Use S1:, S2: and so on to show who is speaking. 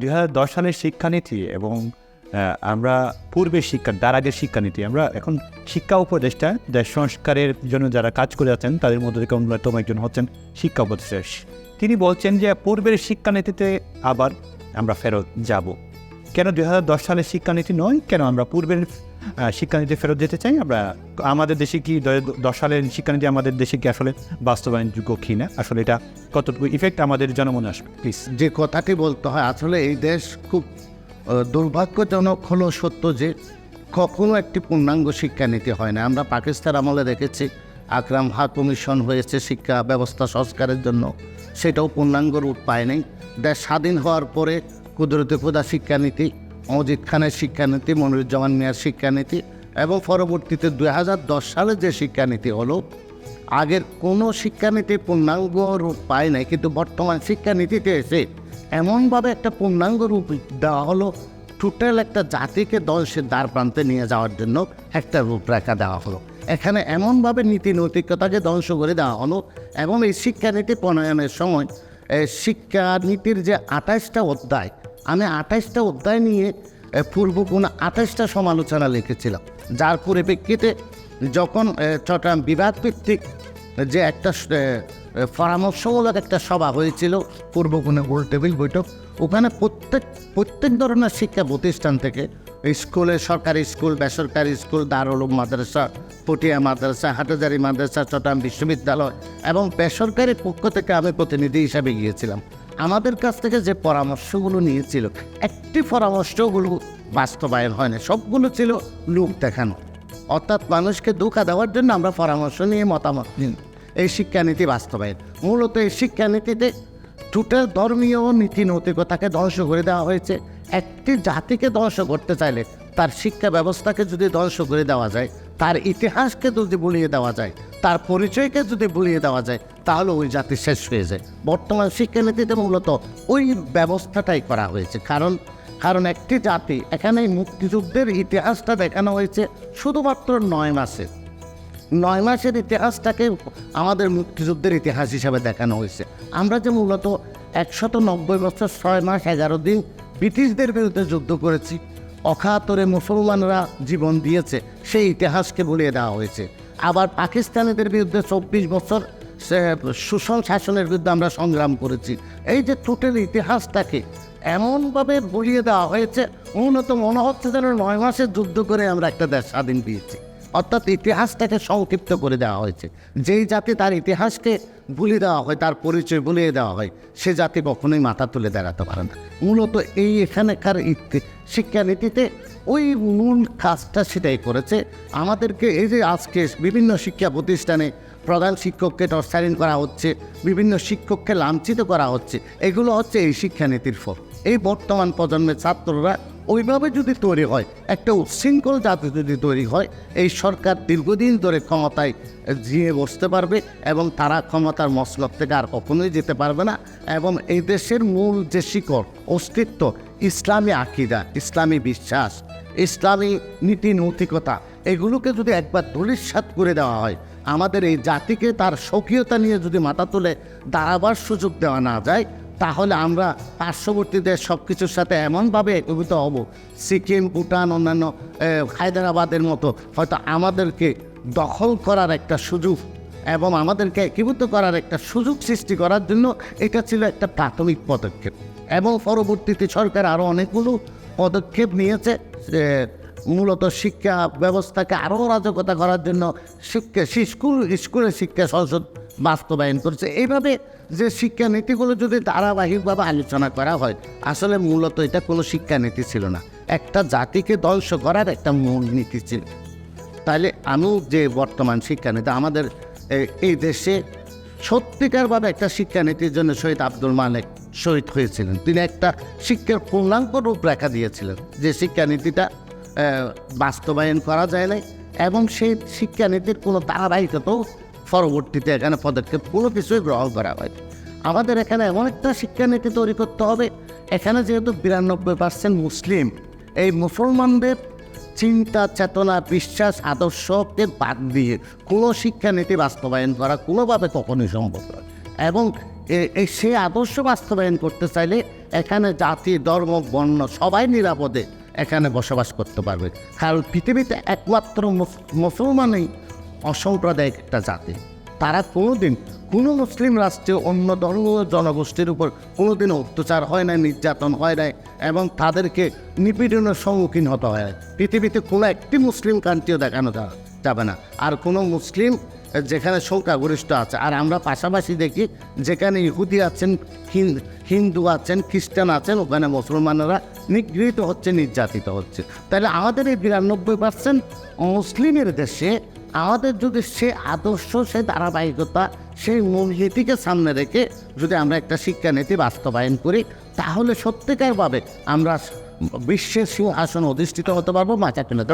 S1: দুই হাজার দশ সালের শিক্ষানীতি এবং আমরা পূর্বের শিক্ষা, তার আগের শিক্ষানীতি, আমরা এখন শিক্ষা উপদেষ্টা, দেশ সংস্কারের জন্য যারা কাজ করে আছেন, তাদের মধ্যে থেকে অন্যতম একজন হচ্ছেন শিক্ষা উপদেষ্টা। তিনি বলছেন যে পূর্বের শিক্ষানীতিতে আবার আমরা ফেরত যাব। কেন দুই হাজার দশ সালের শিক্ষানীতি নয়? কেন আমরা পূর্বের শিক্ষানীতি ফেরত যেতে চাই? আমরা আমাদের দেশে কি দশ সালের শিক্ষানীতি আমাদের দেশে কি আসলে বাস্তবায়নযোগ্য কি না আসলে এটা কতটুকু ইফেক্ট আমাদের জনমনে আসবে? প্লিজ
S2: যে কথাটি বলতে হয়, আসলে এই দেশ খুব দুর্ভাগ্যজনক হলো সত্য যে কখনো একটি পূর্ণাঙ্গ শিক্ষানীতি হয় না। আমরা পাকিস্তান আমলে দেখেছি, আকরাম হা কমিশন হয়েছে শিক্ষা ব্যবস্থা সংস্কারের জন্য। সেটাও পূর্ণাঙ্গ রূপ পায়নি দেশ স্বাধীন হওয়ার পরে কুদরতে খুদা শিক্ষানীতি অজিত খানের শিক্ষানীতি মনিরুজ্জামান মিয়ার শিক্ষানীতি এবং পরবর্তীতে দুই হাজার দশ সালে যে শিক্ষানীতি হলো, আগের কোনো শিক্ষানীতি পূর্ণাঙ্গ রূপ পায় নাই, কিন্তু বর্তমান শিক্ষানীতিতে এসে এমনভাবে একটা পূর্ণাঙ্গ রূপ দেওয়া হলো, টোটাল একটা জাতিকে ধ্বংসের দ্বার প্রান্তে নিয়ে যাওয়ার জন্য একটা রূপরেখা দেওয়া হলো। এখানে এমনভাবে নীতি নৈতিকতাকে ধ্বংস করে দেওয়া হলো এবং এই শিক্ষানীতি প্রণয়নের সময় শিক্ষানীতির যে আঠাশটা অধ্যায়, আমি আঠাশটা অধ্যায় নিয়ে পূর্ব কোনো আঠাশটা সমালোচনা লিখেছিলাম। যার পরিপ্রেক্ষিতে যখন চট্টগ্রাম বিভাগ ভিত্তিক যে একটা পরামর্শমূলক একটা সভা হয়েছিল, পূর্ব কোনো গোল টেবিল বৈঠক। ওখানে প্রত্যেক প্রত্যেক ধরনের শিক্ষা প্রতিষ্ঠান থেকে স্কুলে সরকারি স্কুল, বেসরকারি স্কুল, দারুল মাদ্রাসা, পটিয়া মাদ্রাসা হাটাজারি মাদ্রাসা, চট্টগ্রাম বিশ্ববিদ্যালয় এবং বেসরকারি পক্ষ থেকে আমি প্রতিনিধি হিসাবে গিয়েছিলাম। আমাদের কাছ থেকে যে পরামর্শগুলো নিয়েছিল, একটি পরামর্শগুলো বাস্তবায়ন হয় না সবগুলো ছিল লোক দেখানো। অর্থাৎ মানুষকে ধোকা দেওয়ার জন্য আমরা পরামর্শ নিয়ে মতামত নিন এই শিক্ষানীতি বাস্তবায়ন। মূলত এই শিক্ষানীতিতে টোটাল ধর্মীয় নীতি নৈতিকতাকে ধ্বংস করে দেওয়া হয়েছে। একটি জাতিকে ধ্বংস করতে চাইলে তার শিক্ষা ব্যবস্থাকে যদি ধ্বংস করে দেওয়া যায়, তার ইতিহাসকে যদি ভুলিয়ে দেওয়া যায়, তার পরিচয়কে যদি ভুলিয়ে দেওয়া যায়, তাহলে ওই জাতি শেষ হয়ে যায়। বর্তমান শিক্ষানীতিতে মূলত ওই ব্যবস্থাটাই করা হয়েছে। কারণ কারণ একটি জাতি এখানে মুক্তিযুদ্ধের ইতিহাসটা দেখানো হয়েছে শুধুমাত্র নয় মাসে। নয় মাসের ইতিহাসটাকে আমাদের মুক্তিযুদ্ধের ইতিহাস হিসাবে দেখানো হয়েছে। আমরা যে মূলত একশত নব্বই বছর ছয় মাস এগারো দিন ব্রিটিশদের বিরুদ্ধে যুদ্ধ করেছি অখাতরে মুসলমানরা জীবন দিয়েছে, সেই ইতিহাসকে বলিয়ে দেওয়া হয়েছে। আবার পাকিস্তানিদের বিরুদ্ধে চব্বিশ বছর সে শোষণ শাসনের বিরুদ্ধে আমরা সংগ্রাম করেছি। এই যে টোটাল ইতিহাসটাকে এমনভাবে বলিয়ে দেওয়া হয়েছে মূলত মনে হচ্ছে যেন নয় মাসের যুদ্ধ করে আমরা একটা দেশ স্বাধীন পেয়েছি। অর্থাৎ ইতিহাসটাকে সংক্ষিপ্ত করে দেওয়া হয়েছে। যেই জাতি তার ইতিহাসকে ভুলে দেওয়া হয়, তার পরিচয় ভুলিয়ে দেওয়া হয়, সে জাতি কখনোই মাথা তুলে দাঁড়াতে পারে না। মূলত এই এখানকার শিক্ষানীতিতে ওই মূল কাজটা সেটাই করেছে। আমাদেরকে এই যে আজকে বিভিন্ন শিক্ষা প্রতিষ্ঠানে প্রধান শিক্ষককে টর্চারিং করা হচ্ছে, বিভিন্ন শিক্ষককে লাঞ্ছিত করা হচ্ছে, এগুলো হচ্ছে এই শিক্ষানীতির ফল। এই বর্তমান প্রজন্মের ছাত্ররা ওইভাবে যদি তৈরি হয়, একটা উচ্ছৃঙ্খল জাতি যদি তৈরি হয়, এই সরকার দীর্ঘদিন ধরে ক্ষমতায় জিয়ে বসতে পারবে এবং তারা ক্ষমতার মসলক থেকে আর কখনোই যেতে পারবে না এবং এই দেশের মূল যে শিকড়, অস্তিত্ব, ইসলামী আকিদা, ইসলামী বিশ্বাস, ইসলামী নীতি নৈতিকতা, এগুলোকে যদি একবার ধূলিসাৎ করে দেওয়া হয়, আমাদের এই জাতিকে তার স্বকীয়তা নিয়ে যদি মাথা তুলে দাঁড়াবার সুযোগ দেওয়া না যায় তাহলে আমরা পার্শ্ববর্তী দেশ সব কিছুর সাথে এমনভাবে একীভূত হব, সিকিম, ভুটান, অন্যান্য হায়দ্রাবাদের মতো, হয়তো আমাদেরকে দখল করার একটা সুযোগ এবং আমাদেরকে একীভূত করার একটা সুযোগ সৃষ্টি করার জন্য এটা ছিল একটা প্রাথমিক পদক্ষেপ। এবং পরবর্তীতে সরকার আরও অনেকগুলো পদক্ষেপ নিয়েছে যে মূলত শিক্ষা ব্যবস্থাকে আরও অরাজকতা করার জন্য শিক্ষা, স্কুল, স্কুলে শিক্ষা সংসদ বাস্তবায়ন করছে। এইভাবে যে শিক্ষানীতিগুলো যদি ধারাবাহিকভাবে আলোচনা করা হয়, আসলে মূলত এটা কোনো শিক্ষানীতি ছিল না। একটা জাতিকে ধ্বংস করার একটা মূল নীতি ছিল। তাহলে আমিও যে বর্তমান শিক্ষানীতি, আমাদের এই দেশে সত্যিকারভাবে একটা শিক্ষানীতির জন্য শহীদ আব্দুল মালেক শহীদ হয়েছিলেন। তিনি একটা শিক্ষার পূর্ণাঙ্গ রূপরেখা দিয়েছিলেন যে শিক্ষানীতিটা বাস্তবায়ন করা যায় নাই এবং সেই শিক্ষানীতির কোনো ধারাবাহিকতাও পরবর্তীতে এখানে পদক্ষেপ কোনো কিছুই গ্রহণ করা হয় আমাদের এখানে এমন একটা শিক্ষানীতি তৈরি করতে হবে, এখানে যেহেতু বিরানব্বই পার্সেন্ট মুসলিম, এই মুসলমানদের চিন্তা, চেতনা, বিশ্বাস, আদর্শকে বাদ দিয়ে কোনো শিক্ষানীতি বাস্তবায়ন করা কোনোভাবে কখনোই সম্ভব নয়। এবং এই সে আদর্শ বাস্তবায়ন করতে চাইলে এখানে জাতি, ধর্ম, বর্ণ সবাই নিরাপদে এখানে বসবাস করতে পারবে। কারণ পৃথিবীতে একমাত্র মুসলমানই অসাম্প্রদায়িক একটা জাতি। তারা কোনোদিন কোনো মুসলিম রাষ্ট্রে অন্য ধর্ম জনগোষ্ঠীর উপর কোনোদিন অত্যাচার হয় না নির্যাতন হয় নাই এবং তাদেরকে নিপীড়নের সম্মুখীন হতে হয় পৃথিবীতে কোনো একটি মুসলিম কান্ট্রিও দেখানো যাবে না। আর কোনো মুসলিম যেখানে সংখ্যাগরিষ্ঠ আছে। আর আমরা পাশাপাশি দেখি যেখানে ইহুদি আছেন, হিন- হিন্দু আছেন, খ্রিস্টান আছেন, ওখানে মুসলমানেরা নিগৃহীত হচ্ছে, নির্যাতিত হচ্ছে। তাহলে আমাদের এই বিরানব্বই পার্সেন্ট মুসলিমের দেশে আমাদের যদি সে আদর্শ, সে ধারাবাহিকতা, সেই মূলনীতিকে সামনে রেখে যদি আমরা একটা শিক্ষানীতি বাস্তবায়ন করি, তাহলে সত্যিকারভাবে আমরা বিশ্বের সিংহাসন অধিষ্ঠিত হতে পারব মাথা তুলে